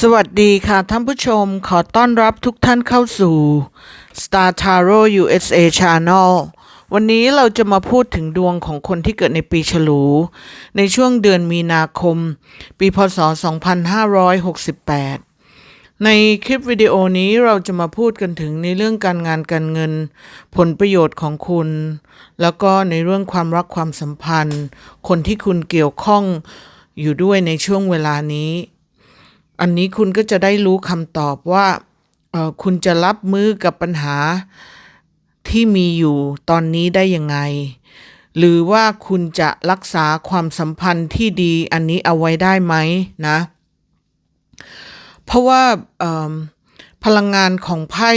สวัสดีค่ะท่านผู้ชมขอต้อนรับทุกท่านเข้าสู่ Star Tarot USA Channel วันนี้เราจะมาพูดถึงดวงของคนที่เกิดในปีฉลู ในช่วงเดือนมีนาคม ปีพศ 2568 ในคลิปวิดีโอนี้เราจะมาพูดกันถึงในเรื่องการงานการเงิน ผลประโยชน์ของคุณ แล้วก็ในเรื่องความรักความสัมพันธ์ คนที่คุณเกี่ยวข้องอยู่ด้วยในช่วงเวลานี้ อันนี้คุณก็จะได้รู้คำตอบว่าคุณจะรับมือกับปัญหาที่มีอยู่ตอนนี้ได้ยังไง หรือว่าคุณจะรักษาความสัมพันธ์ที่ดีอันนี้เอาไว้ได้ไหมนะ เพราะว่าพลังงานของไพ่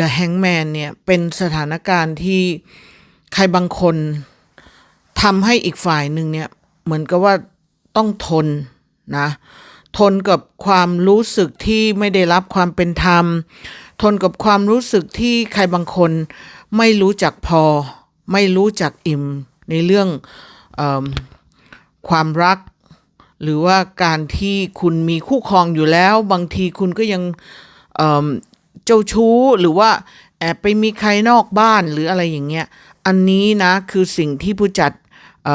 The Hangman เนี่ย เป็นสถานการณ์ที่ใครบางคนทำให้อีกฝ่ายหนึ่งเนี่ย เหมือนกับว่าต้องทนนะ ทนกับความรู้สึกที่ไม่ได้รับความเป็นธรรม ทนกับความรู้สึกที่ใครบางคนไม่รู้จักพอ ไม่รู้จักอิ่ม ในเรื่องอความรัก หรือว่าการที่คุณมีคู่ครองอยู่แล้ว บางทีคุณก็ยังเจ้าชู้หรือว่าแอบไปมีใครนอกบ้านหรืออะไรอย่างเงี้ย อันนี้นะคือสิ่งที่ผู้จัดอ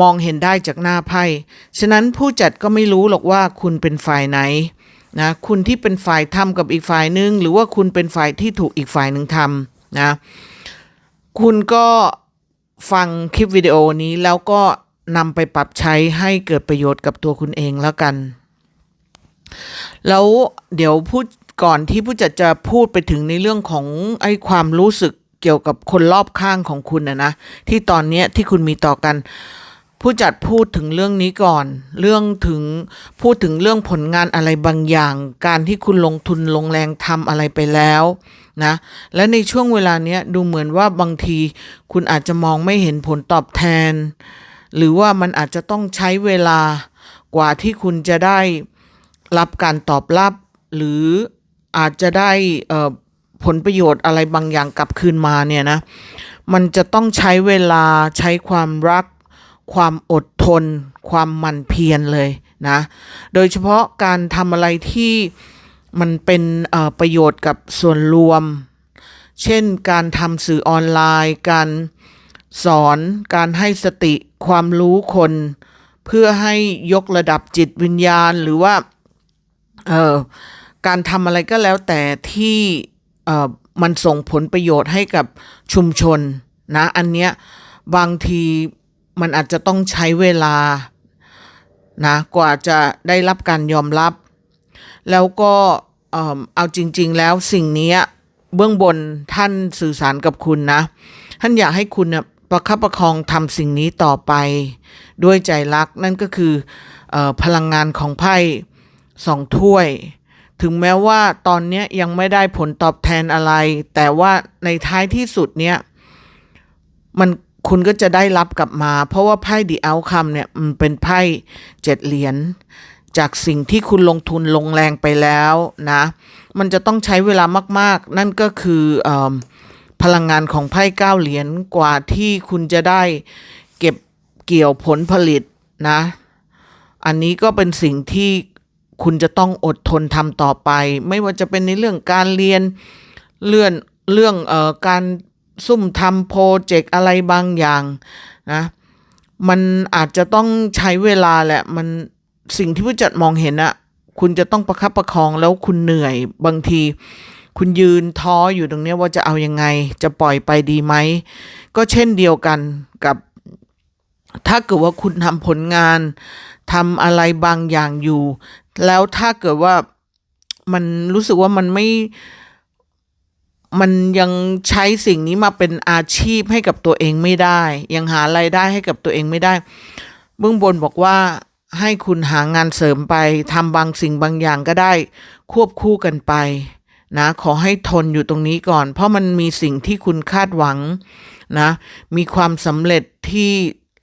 มองเห็นได้จากหน้าไพ่ ฉะนั้นผู้จัดก็ไม่รู้หรอกว่าคุณเป็นฝ่ายไหนนะคุณที่เป็นฝ่ายทำกับอีกฝ่ายหนึ่งหรือว่าคุณเป็นฝ่ายที่ถูกอีกฝ่ายหนึ่งทำนะคุณก็ฟังคลิปวิดีโอนี้แล้วก็นำไปปรับใช้ให้เกิดประโยชน์กับตัวคุณเองแล้วกัน แล้วเดี๋ยวพูดก่อนที่ผู้จัดจะพูดไปถึงในเรื่องของไอ้ความรู้สึกเกี่ยวกับคนรอบข้างของคุณนะนะที่ตอนนี้ที่คุณมีต่อกัน ผู้จัดพูดถึงเรื่องนี้ก่อน เรื่องถึงพูดถึงเรื่องผลงานอะไรบางอย่าง การที่คุณลงทุนลงแรงทำอะไรไปแล้วนะ และในช่วงเวลาเนี้ยดูเหมือนว่าบางทีคุณอาจจะมองไม่เห็นผลตอบแทน หรือว่ามันอาจจะต้องใช้เวลากว่าที่คุณจะได้รับการตอบรับ หรืออาจจะได้ผลประโยชน์อะไรบางอย่างกลับคืนมาเนี่ยนะ มันจะต้องใช้เวลาใช้ความรัก ความอดทน ความหมั่นเพียรเลยนะ โดยเฉพาะการทำอะไรที่มันเป็นประโยชน์กับส่วนรวม เช่นการทำสื่อออนไลน์ การสอน การให้สติความรู้คน เพื่อให้ยกระดับจิตวิญญาณหรือว่าการทำอะไรก็แล้วแต่ที่มันส่งผลประโยชน์ให้กับชุมชนนะ อันเนี้ยบางที มันอาจจะต้องใช้เวลานะกว่าจะได้รับการยอมรับ แล้วก็เอาจริง ๆ แล้วสิ่งนี้เบื้องบนท่านสื่อสารกับคุณนะ ท่านอยากให้คุณเนี่ยประคับประคองทำสิ่งนี้ต่อไป ด้วยใจรักนั่นก็คืออพลังงานของไพ่สองถ้วย ถึงแม้ว่าตอนนี้ยยังไม่ได้ผลตอบแทนอะไร แต่ว่าในท้ายที่สุดเนี้ยมัน คุณก็จะได้รับกลับมา เพราะว่าไพ่ดีเอาคำเนี่ยมันเป็นไพ่เจ็ดเหรียญจากสิ่งที่คุณลงทุนลงแรงไปแล้วนะ มันจะต้องใช้เวลามาก ๆ นั่นก็คือเอพลังงานของไพ่เก้าเหรียญกว่าที่คุณจะได้เก็บเกี่ยวผลผลิตนะ อันนี้ก็เป็นสิ่งที่คุณจะต้องอดทนทำต่อไป ไม่ว่าจะเป็นในเรื่องการเรียนเลื่อนเรื่องเอ่อการ ซุ่มทำโปรเจกต์อะไรบางอย่างนะมันอาจจะต้องใช้เวลาแหละ มันสิ่งที่ผู้จัดมองเห็นอะคุณจะต้องประคับประคองแล้วคุณเหนื่อยบางที คุณยืนท้ออยู่ตรงนี้ว่าจะเอายังไง จะปล่อยไปดีไหม ก็เช่นเดียวกันกับ ถ้าเกิดว่าคุณทำผลงานทำอะไรบางอย่างอยู่ แล้วถ้าเกิดว่ามันรู้สึกว่ามันไม่ มันยังใช้สิ่งนี้มาเป็นอาชีพให้กับตัวเองไม่ได้ ยังหารายได้ให้กับตัวเองไม่ได้ เบื้องบนบอกว่าให้คุณหางานเสริมไปทำบางสิ่งบางอย่างก็ได้ ควบคู่กันไปนะขอให้ทนอยู่ตรงนี้ก่อน เพราะมันมีสิ่งที่คุณคาดหวังนะมีความสำเร็จที่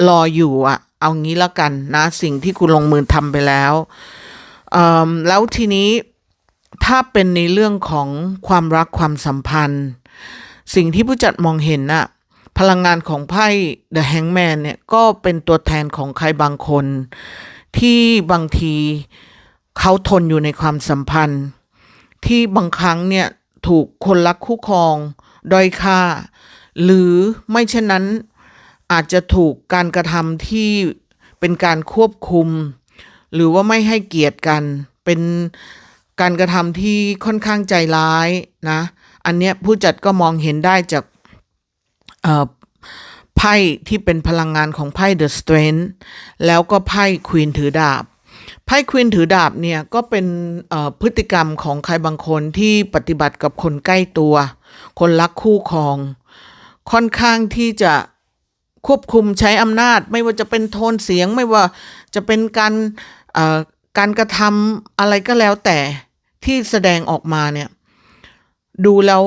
รออยู่อะเอางี้แล้วกันนะสิ่งที่คุณลงมือทำไปแล้วแล้วทีนี้ ถ้าเป็นในเรื่องของความรักความสัมพันธ์ สิ่งที่ผู้จัดมองเห็นน่ะพลังงานของไพ่ The Hangman เนี่ยก็เป็นตัวแทนของใครบางคน ที่บางทีเขาทนอยู่ในความสัมพันธ์ ที่บางครั้งเนี่ยถูกคนรักคู่ครองด้อยค่า หรือไม่เช่นนั้นอาจจะถูกการกระทำที่เป็นการควบคุม หรือว่าไม่ให้เกียรติกันเป็น การกระทำที่ค่อนข้างใจร้ายนะ อันเนี้ยผู้จัดก็มองเห็นได้จากไพ่ที่เป็นพลังงานของไพ่ The Strength แล้วก็ไพ่ควีนถือดาบ ไพ่ควีนถือดาบเนี่ยก็เป็นพฤติกรรมของใครบางคนที่ปฏิบัติกับคนใกล้ตัว คนรักคู่ครอง ค่อนข้างที่จะควบคุมใช้อำนาจ ไม่ว่าจะเป็นโทนเสียงไม่ว่าจะเป็นการ การกระทำอะไรก็แล้วแต่ที่แสดงออกมาเนี่ย ดูแล้ว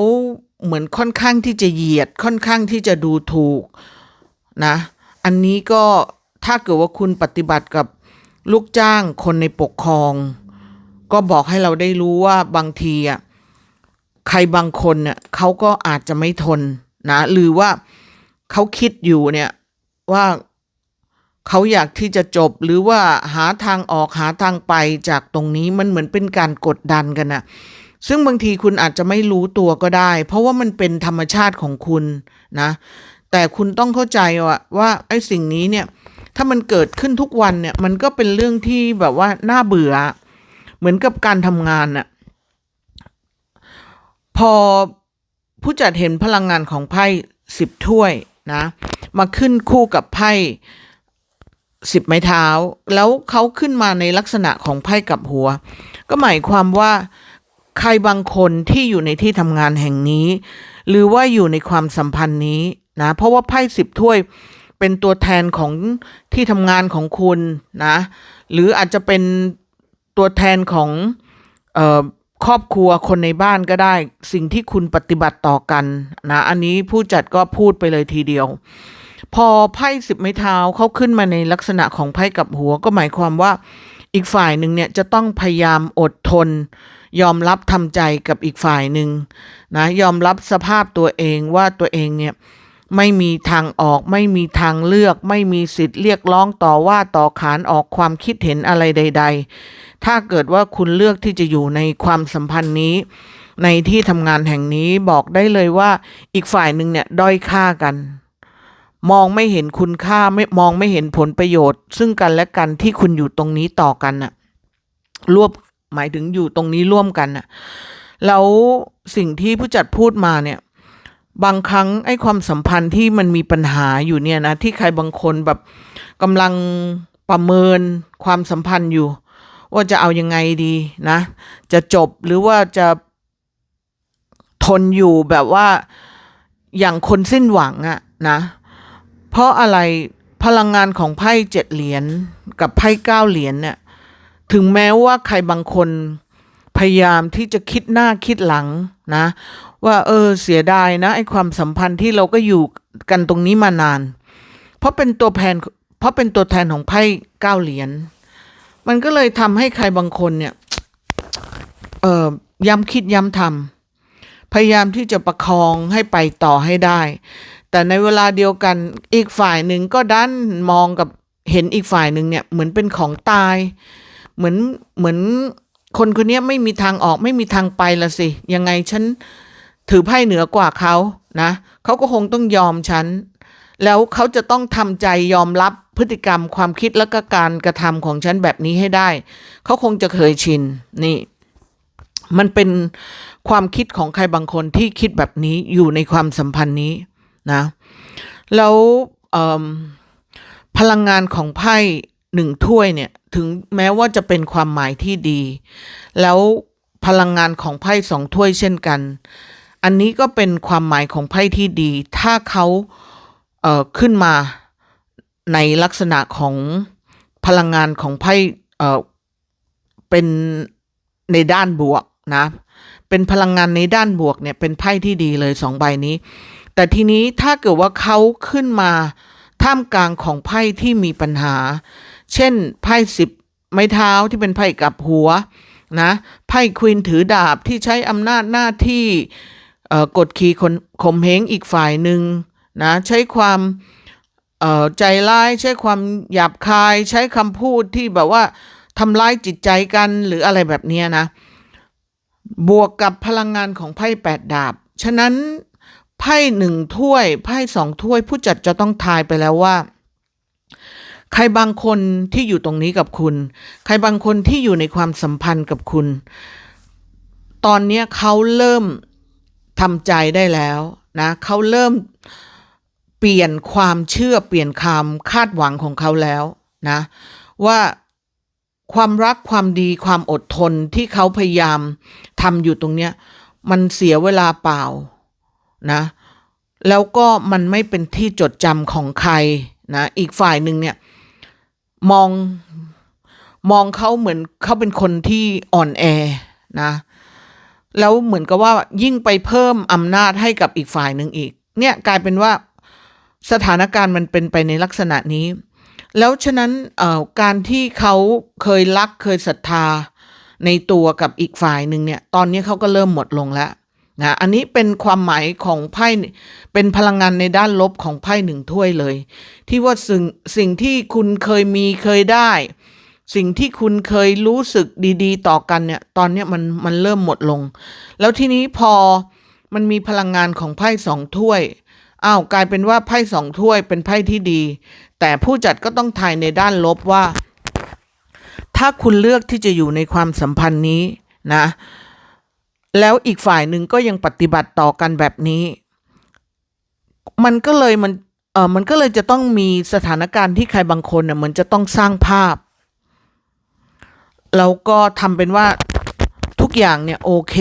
เหมือนค่อนข้างที่จะเหยียดค่อนข้างที่จะดูถูกนะ อันนี้ก็ถ้าเกิดว่าคุณปฏิบัติกับลูกจ้างคนในปกครอง ก็บอกให้เราได้รู้ว่าบางทีอะใครบางคนเนี่ยเขาก็อาจจะไม่ทนนะ หรือว่าเขาคิดอยู่เนี่ยว่า เขาอยากที่จะจบหรือว่าหาทางออกหาทางไปจากตรงนี้มันเหมือนเป็นการกดดันกันนะซึ่งบางทีคุณอาจจะไม่รู้ตัวก็ได้ เพราะว่ามันเป็นธรรมชาติของคุณนะ แต่คุณต้องเข้าใจว่าว่าไอ้สิ่งนี้เนี่ย ถ้ามันเกิดขึ้นทุกวันเนี่ย มันก็เป็นเรื่องที่แบบว่าน่าเบื่อ เหมือนกับการทำงานน่ะพอผู้จัดเห็นพลังงานของไพ่สิบถ้วยนะ มาขึ้นคู่กับไพ่ สิบไม้เท้า แล้วเขาขึ้นมาในลักษณะของไพ่กับหัว ก็หมายความว่าใครบางคนที่อยู่ในที่ทำงานแห่งนี้ หรือว่าอยู่ในความสัมพันธ์นี้นะเพราะว่าไพ่สิบถ้วยเป็นตัวแทนของที่ทำงานของคุณนะหรืออาจจะเป็นตัวแทนของออครอบครัวคนในบ้านก็ได้ สิ่งที่คุณปฏิบัติต่อกันนะอันนี้ผู้จัดก็พูดไปเลยทีเดียว พอไพ่สิบไม้เท้าเขาขึ้นมาในลักษณะของไพ่กับหัวก็หมายความว่าอีกฝ่ายหนึ่งเนี่ยจะต้องพยายามอดทน ยอมรับทำใจกับอีกฝ่ายหนึ่งนะยอมรับสภาพตัวเองว่าตัวเองเนี่ยไม่มีทางออกไม่มีทางเลือก ไม่มีสิทธิ์เรียกร้องต่อว่าต่อขานออกความคิดเห็นอะไรใด ๆ ถ้าเกิดว่าคุณเลือกที่จะอยู่ในความสัมพันธ์นี้ ในที่ทำงานแห่งนี้บอกได้เลยว่าอีกฝ่ายหนึ่งเนี่ยด้อยค่ากัน มองไม่เห็นคุณค่าไม่มองไม่เห็นผลประโยชน์ ซึ่งกันและกันที่คุณอยู่ตรงนี้ต่อกันน่ะรวบหมายถึงอยู่ตรงนี้ร่วมกันน่ะแล้วสิ่งที่ผู้จัดพูดมาเนี่ยบางครั้งไอ้ความสัมพันธ์ที่มันมีปัญหาอยู่เนี่ยนะที่ใครบางคนแบบกำลังประเมินความสัมพันธ์อยู่ ว่าจะเอายังไงดีนะ จะจบหรือว่าจะทนอยู่แบบว่าอย่างคนสิ้นหวังอะนะ เพราะอะไรพลังงานของไพ่เจ็ดเหรียญกับไพ่เก้าเหรียญเนี่ยถึงแม้ว่าใครบางคนพยายามที่จะคิดหน้าคิดหลังนะ ว่าเออเสียดายนะไอ้ความสัมพันธ์ที่เราก็อยู่กันตรงนี้มานาน เพราะเป็นตัวแทนเพราะเป็นตัวแทนของไพ่เก้าเหรียญมันก็เลยทำให้ใครบางคนเนี่ยเออย้ำคิดย้ำทำพยายามที่จะประคองให้ไปต่อให้ได้ แต่ในเวลาเดียวกันอีกฝ่ายหนึ่งก็ดันมองกับเห็นอีกฝ่ายหนึ่งเนี่ยเหมือนเป็นของตาย เหมือนเหมือนคนคนนี้ไม่มีทางออกไม่มีทางไปละสิ ยังไงฉันถือไพ่เหนือกว่าเขานะเขาก็คงต้องยอมฉัน แล้วเขาจะต้องทำใจยอมรับพฤติกรรมความคิดและก็การกระทำของฉันแบบนี้ให้ได้ เขาคงจะเคยชินนี่ มันเป็นความคิดของใครบางคนที่คิดแบบนี้อยู่ในความสัมพันธ์นี้ นะแล้วพลังงานของไพ่หนึ่งถ้วยเนี่ยถึงแม้ว่าจะเป็นความหมายที่ดี แล้วพลังงานของไพ่สองถ้วยเช่นกัน อันนี้ก็เป็นความหมายของไพ่ที่ดี ถ้าเขาเอ่อขึ้นมาในลักษณะของพลังงานของไพ่เอ่อเป็นในด้านบวกนะ เป็นพลังงานในด้านบวกเนี่ยเป็นไพ่ที่ดีเลยสองใบนี้ แต่ทีนี้ถ้าเกิดว่าเขาขึ้นมาท่ามกลางของไพ่ที่มีปัญหา เช่นไพ่สิบไม้เท้าที่เป็นไพ่กับหัวนะไพ่ควีนถือดาบที่ใช้อำนาจหน้าที่กดขี่คนข่มเหงอีกฝ่ายหนึ่งนะใช้ความใจร้ายใช้ความหยาบคาย ใช้คำพูดที่แบบว่าทำร้ายจิตใจกันหรืออะไรแบบนี้นะ บวกกับพลังงานของไพ่แปดดาบ ฉะนั้น ไพ่หนึ่งถ้วย ไพ่สองถ้วย ผู้จัดจะต้องทายไปแล้วว่า ใครบางคนที่อยู่ตรงนี้กับคุณ ใครบางคนที่อยู่ในความสัมพันธ์กับคุณ ตอนนี้เขาเริ่มทำใจได้แล้วนะเขาเริ่มเปลี่ยนความเชื่อเปลี่ยนความคาดหวังของเขาแล้วนะว่าความรักความดีความอดทนที่เขาพยายามทำอยู่ตรงเนี้ย มันเสียเวลาเปล่า นะแล้วก็มันไม่เป็นที่จดจำของใครนะอีกฝ่ายหนึ่งเนี่ยมองมองเขาเหมือนเขาเป็นคนที่อ่อนแอนะแล้วเหมือนกับว่ายิ่งไปเพิ่มอำนาจให้กับอีกฝ่ายหนึ่งอีก เนี่ยกลายเป็นว่าสถานการณ์มันเป็นไปในลักษณะนี้ แล้วฉะนั้นการที่เขาเคยรักเคยศรัทธาในตัวกับอีกฝ่ายหนึ่งเนี่ย ตอนนี้เขาก็เริ่มหมดลงแล้ว นะอันนี้เป็นความหมายของไพ่เป็นพลังงานในด้านลบของไพ่หนึ่งถ้วยเลย ที่ว่าสิ่งสิ่งที่คุณเคยมีเคยได้ สิ่งที่คุณเคยรู้สึกดีๆ ต่อกันเนี่ย ตอนเนี้ยมันมันเริ่มหมดลง แล้วทีนี้พอมันมีพลังงานของไพ่สองถ้วยอ้าวกลายเป็นว่าไพ่สองถ้วยเป็นไพ่ที่ดี แต่ผู้จัดก็ต้องทายในด้านลบว่า ถ้าคุณเลือกที่จะอยู่ในความสัมพันธ์นี้นะ แล้วอีกฝ่ายหนึ่งก็ยังปฏิบัติต่อกันแบบนี้ มันก็เลยมันเออมันก็เลยจะต้องมีสถานการณ์ที่ใครบางคนเน่ยมือนจะต้องสร้างภาพ แล้วก็ทำเป็นว่าทุกอย่างเนี่ยโอเค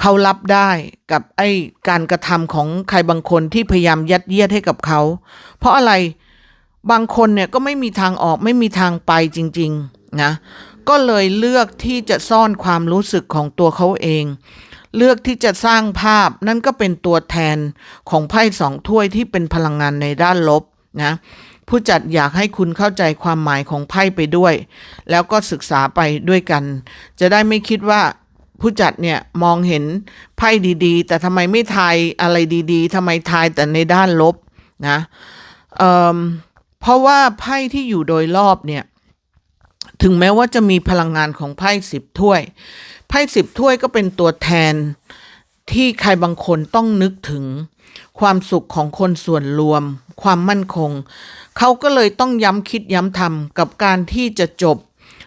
เขารับได้กับไอ้การกระทำของใครบางคนที่พยายามยัดเยียดให้กับเขา เพราะอะไรบางคนเนี่ยก็ไม่มีทางออกไม่มีทางไปจริง ๆ นะ ก็เลยเลือกที่จะซ่อนความรู้สึกของตัวเขาเอง เลือกที่จะสร้างภาพนั่นก็เป็นตัวแทนของไพ่สองถ้วยที่เป็นพลังงานในด้านลบนะผู้จัดอยากให้คุณเข้าใจความหมายของไพ่ไปด้วย แล้วก็ศึกษาไปด้วยกัน จะได้ไม่คิดว่าผู้จัดเนี่ยมองเห็นไพ่ดีๆ แต่ทำไมไม่ทายอะไรดีๆทำไมทายแต่ในด้านลบนะเเพราะว่าไพ่ที่อยู่โดยรอบเนี่ย ถึงแม้ว่าจะมีพลังงานของไพ่สิบถ้วย ไพ่สิบถ้วยก็เป็นตัวแทนที่ใครบางคนต้องนึกถึง ความสุขของคนส่วนรวม ความมั่นคง เขาก็เลยต้องย้ำคิดย้ำทำกับการที่จะจบ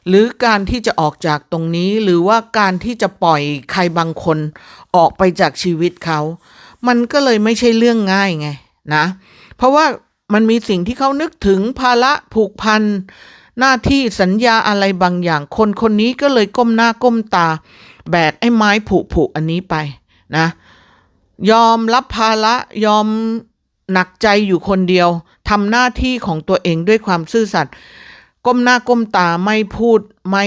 หรือการที่จะออกจากตรงนี้หรือว่าการที่จะปล่อยใครบางคนออกไปจากชีวิตเขา มันก็เลยไม่ใช่เรื่องง่ายไงนะ เพราะว่ามันมีสิ่งที่เขานึกถึงภาระผูกพัน หน้าที่สัญญาอะไรบางอย่าง คนคนนี้ก็เลยก้มหน้าก้มตา แบกไอ้ไม้ผุผุอันนี้ไปนะ ยอมรับภาระยอมหนักใจอยู่คนเดียวทำหน้าที่ของตัวเองด้วยความซื่อสัตย์ก้มหน้าก้มตาไม่พูดไม่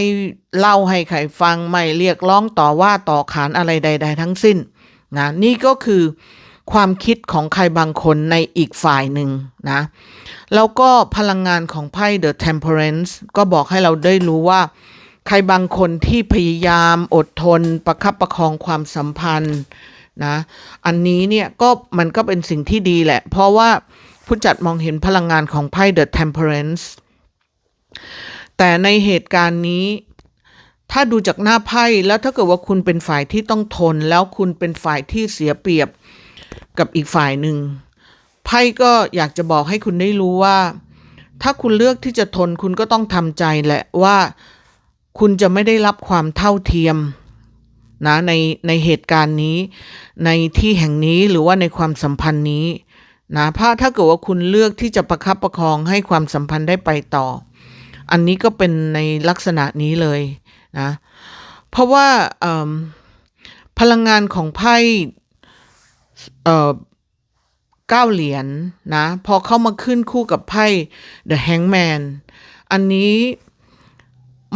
เล่าให้ใครฟัง ไม่เรียกร้องต่อว่าต่อขานอะไรใด ๆ ทั้งสิ้นนะนี่ก็คือ ความคิดของใครบางคนในอีกฝ่ายหนึ่งนะ แล้วก็พลังงานของไพ่ The Temperance ก็บอกให้เราได้รู้ว่า ใครบางคนที่พยายามอดทน ประคับประคองความสัมพันธ์นะอันนี้เนี่ยก็มันก็เป็นสิ่งที่ดีแหละ เพราะว่าผู้จัดมองเห็นพลังงานของไพ่ The Temperance แต่ในเหตุการณ์นี้ ถ้าดูจากหน้าไพ่แล้วถ้าเกิดว่าคุณเป็นฝ่ายที่ต้องทน แล้วคุณเป็นฝ่ายที่เสียเปรียบ กับอีกฝ่ายหนึ่งไพ่ก็อยากจะบอกให้คุณได้รู้ว่า ถ้าคุณเลือกที่จะทนคุณก็ต้องทำใจแหละว่า คุณจะไม่ได้รับความเท่าเทียมนะในในเหตุการณ์นี้ ในที่แห่งนี้หรือว่าในความสัมพันธ์นี้นะเพราะถ้าเกิดว่าคุณเลือกที่จะประคับประคองให้ความสัมพันธ์ได้ไปต่อ อันนี้ก็เป็นในลักษณะนี้เลยนะเพราะว่าพลังงานของไพ่ เอ่อเก้าเหรียญนนะพอเข้ามาขึ้นคู่กับไพ่ The Hangman อันนี้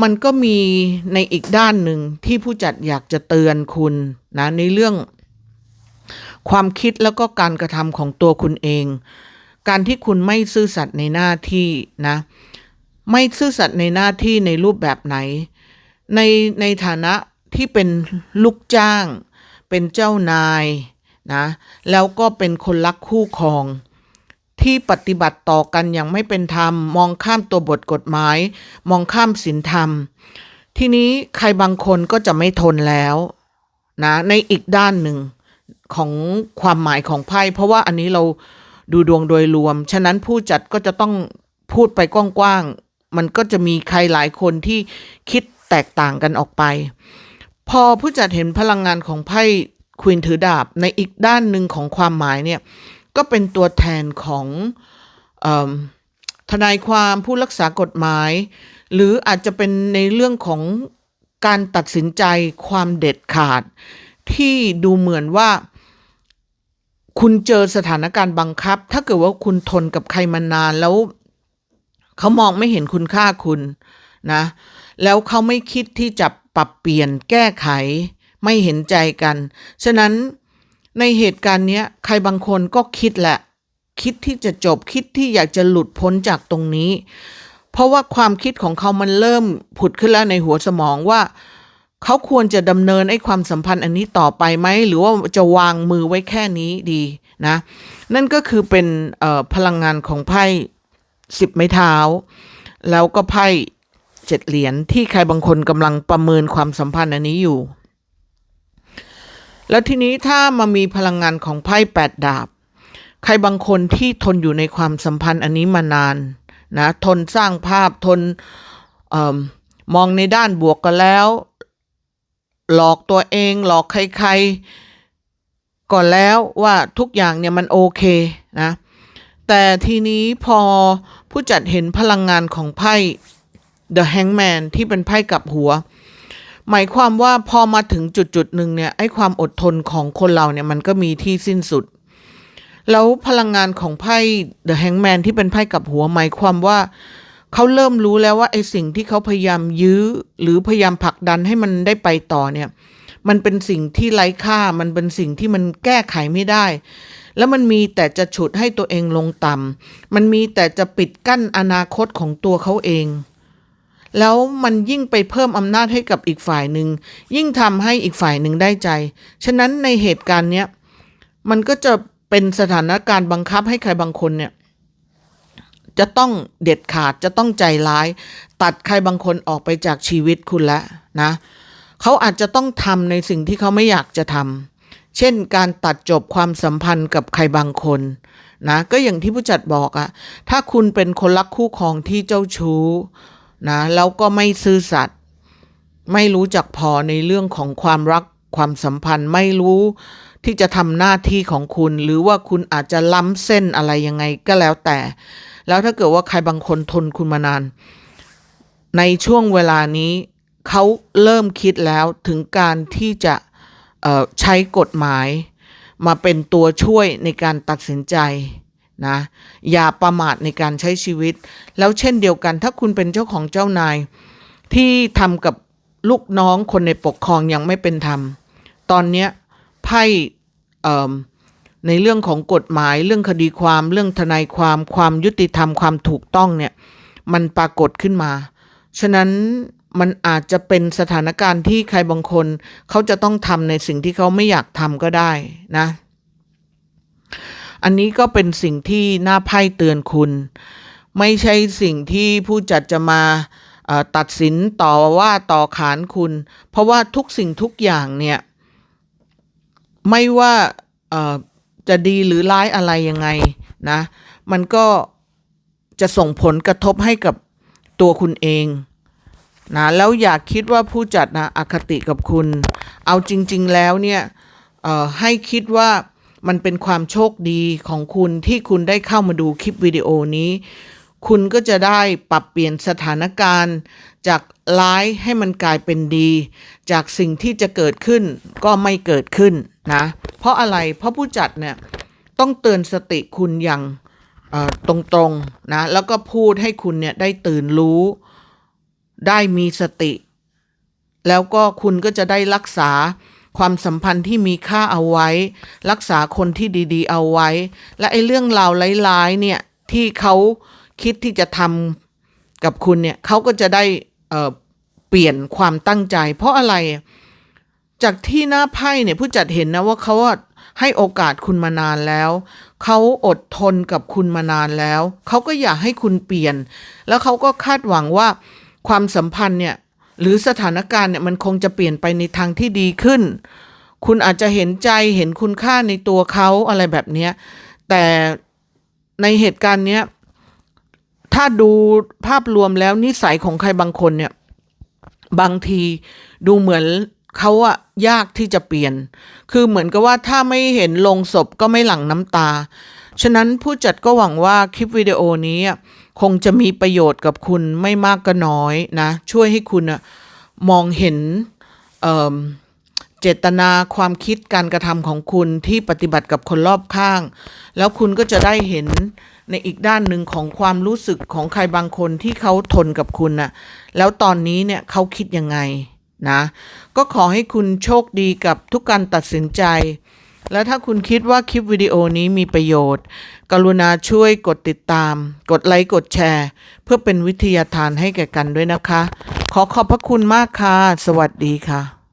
มันก็มีในอีกด้านหนึ่งที่ผู้จัดอยากจะเตือนคุณนะในเรื่องความคิดแล้วก็การกระทำของตัวคุณเอง การที่คุณไม่ซื่อสัตย์ในหน้าที่นะ ไม่ซื่อสัตย์ในหน้าที่ในรูปแบบไหน ในในฐานะที่เป็นลูกจ้าง เป็นเจ้านาย นะแล้วก็เป็นคนรักคู่ครอง ที่ปฏิบัติต่อกันอย่างไม่เป็นธรรม มองข้ามตัวบทกฎหมาย มองข้ามศีลธรรม ทีนี้ใครบางคนก็จะไม่ทนแล้วนะในอีกด้านหนึ่งของความหมายของไพ่เพราะว่าอันนี้เราดูดวงโดยรวม ฉะนั้นผู้จัดก็จะต้องพูดไปกว้างๆ มันก็จะมีใครหลายคนที่คิดแตกต่างกันออกไป พอผู้จัดเห็นพลังงานของไพ่ ควีนถือดาบในอีกด้านหนึ่งของความหมายเนี่ย ก็เป็นตัวแทนของอทนายความผู้รักษากฎหมาย หรืออาจจะเป็นในเรื่องของการตัดสินใจความเด็ดขาด ที่ดูเหมือนว่า คุณเจอสถานการณ์บังคับ ถ้าเกิดว่าคุณทนกับใครมานานแล้ว เขามองไม่เห็นคุณค่าคุณนะ แล้วเขาไม่คิดที่จะปรับเปลี่ยนแก้ไข ไม่เห็นใจกัน ฉะนั้นในเหตุการณ์เนี้ยใครบางคนก็คิดแหละ คิดที่จะจบคิดที่อยากจะหลุดพ้นจากตรงนี้ เพราะว่าความคิดของเขามันเริ่มผุดขึ้นแล้วในหัวสมองว่า เขาควรจะดำเนินไอ้ความสัมพันธ์อันนี้ต่อไปไหม หรือว่าจะวางมือไว้แค่นี้ดีนะ นั่นก็คือเป็นพลังงานของไพ่สิบไม้เท้า แล้วก็ไพ่เจ็ดเหรียญที่ใครบางคนกำลังประเมินความสัมพันธ์อันนี้อยู่ แล้วทีนี้ถ้ามามีพลังงานของไพ่แปดดาบ ใครบางคนที่ทนอยู่ในความสัมพันธ์อันนี้มานานนะทนสร้างภาพทนอมองในด้านบวกกันแล้ว หลอกตัวเอง หลอกใครๆก่อนแล้วว่าทุกอย่างเนี่ยมันโอเคนะแต่ทีนี้พอผู้จัดเห็นพลังงานของไพ่ The Hangman ที่เป็นไพ่กลับหัว หมายความว่าพอมาถึงจุดจุดหนึ่งเนี่ยไอ้ความอดทนของคนเราเนี่ยมันก็มีที่สิ้นสุด แล้วพลังงานของไพ่ The Hangman ที่เป็นไพ่กับหัวหมายความว่าเขาเริ่มรู้แล้วว่าไอ้สิ่งที่เขาพยายามยื้อ หรือพยายามผลักดันให้มันได้ไปต่อเนี่ย มันเป็นสิ่งที่ไร้ค่ามันเป็นสิ่งที่มันแก้ไขไม่ได้ แล้วมันมีแต่จะฉุดให้ตัวเองลงต่ำมันมีแต่จะปิดกั้นอนาคตของตัวเขาเอง แล้วมันยิ่งไปเพิ่มอำนาจให้กับอีกฝ่ายหนึ่ง ยิ่งทำให้อีกฝ่ายหนึ่งได้ใจ ฉะนั้นในเหตุการณ์เนี้ยมันก็จะเป็นสถานการณ์บังคับให้ใครบางคนเนี่ยจะต้องเด็ดขาดจะต้องใจร้าย ตัดใครบางคนออกไปจากชีวิตคุณแล้วนะเขาอาจจะต้องทำในสิ่งที่เขาไม่อยากจะทำเช่นการตัดจบความสัมพันธ์กับใครบางคนนะก็อย่างที่ผู้จัดบอกอะถ้าคุณเป็นคนรักคู่ครองที่เจ้าชู้ นะแล้วก็ไม่ซื่อสัตย์ไม่รู้จักพอในเรื่องของความรักความสัมพันธ์ไม่รู้ที่จะทำหน้าที่ของคุณ หรือว่าคุณอาจจะล้ำเส้นอะไรยังไงก็แล้วแต่ แล้วถ้าเกิดว่าใครบางคนทนคุณมานาน ในช่วงเวลานี้เขาเริ่มคิดแล้วถึงการที่จะใช้กฎหมาย มาเป็นตัวช่วยในการตัดสินใจ นะอย่าประมาทในการใช้ชีวิต แล้วเช่นเดียวกันถ้าคุณเป็นเจ้าของเจ้านาย ที่ทำกับลูกน้องคนในปกครองยังไม่เป็นธรรม ตอนเนี้ยไพ่ในเรื่องของกฎหมายเรื่องคดีความเรื่องทนายความความยุติธรรมความถูกต้องเนี่ยมันปรากฏขึ้นมา ฉะนั้นมันอาจจะเป็นสถานการณ์ที่ใครบางคน เขาจะต้องทำในสิ่งที่เขาไม่อยากทำก็ได้นะ อันนี้ก็เป็นสิ่งที่น่าไพ่เตือนคุณ ไม่ใช่สิ่งที่ผู้จัดจะมาตัดสินต่อว่าต่อขานคุณ เพราะว่าทุกสิ่งทุกอย่างเนี่ย ไม่ว่าจะดีหรือร้ายอะไรยังไงนะ มันก็จะส่งผลกระทบให้กับตัวคุณเองนะแล้วอย่าคิดว่าผู้จัดนะอคติกับคุณ เอาจริง ๆ แล้วเนี่ยให้คิดว่า มันเป็นความโชคดีของคุณที่คุณได้เข้ามาดูคลิปวิดีโอนี้ คุณก็จะได้ปรับเปลี่ยนสถานการณ์ จากร้ายให้มันกลายเป็นดี จากสิ่งที่จะเกิดขึ้นก็ไม่เกิดขึ้นนะ เพราะอะไรเพราะผู้จัดเนี่ยต้องเตือนสติคุณอย่างตรงๆนะแล้วก็พูดให้คุณเนี่ยได้ตื่นรู้ ได้มีสติ แล้วก็คุณก็จะได้รักษา ความสัมพันธ์ที่มีค่าเอาไว้ รักษาคนที่ดีๆ เอาไว้ และไอ้เรื่องราวร้ายๆเนี่ยที่เขาคิดที่จะทำกับคุณเนี่ยเขาก็จะได้เปลี่ยนความตั้งใจ เพราะอะไรจากที่หน้าไพ่เนี่ยผู้จัดเห็นนะว่าเขาให้โอกาสคุณมานานแล้ว เขาอดทนกับคุณมานานแล้ว เขาก็อยากให้คุณเปลี่ยน แล้วเขาก็คาดหวังว่าความสัมพันธ์เนี่ย หรือสถานการณ์เนี่ยมันคงจะเปลี่ยนไปในทางที่ดีขึ้น คุณอาจจะเห็นใจเห็นคุณค่าในตัวเขาอะไรแบบเนี้ยแต่ในเหตุการณ์เนี้ยถ้าดูภาพรวมแล้วนิสัยของใครบางคนเนี่ย บางทีดูเหมือนเขาอะยากที่จะเปลี่ยน คือเหมือนกับว่าถ้าไม่เห็นลงศพก็ไม่หลั่งน้ำตา ฉะนั้นผู้จัดก็หวังว่าคลิปวิดีโอนี้อะ คงจะมีประโยชน์กับคุณไม่มากก็น้อยนะ ช่วยให้คุณอะมองเห็นเเจตนาความคิดการกระทำของคุณที่ปฏิบัติกับคนรอบข้าง แล้วคุณก็จะได้เห็นในอีกด้านหนึ่งของความรู้สึกของใครบางคนที่เขาทนกับคุณน่ะแล้วตอนนี้เนี่ยเขาคิดยังไงนะ ก็ขอให้คุณโชคดีกับทุกการตัดสินใจ และถ้าคุณคิดว่าคลิปวิดีโอนี้มีประโยชน์ กรุณาช่วยกดติดตาม กดไลค์ กดแชร์ เพื่อเป็นวิทยาทานให้แก่กันด้วยนะคะ ขอขอบพระคุณมากค่ะ สวัสดีค่ะ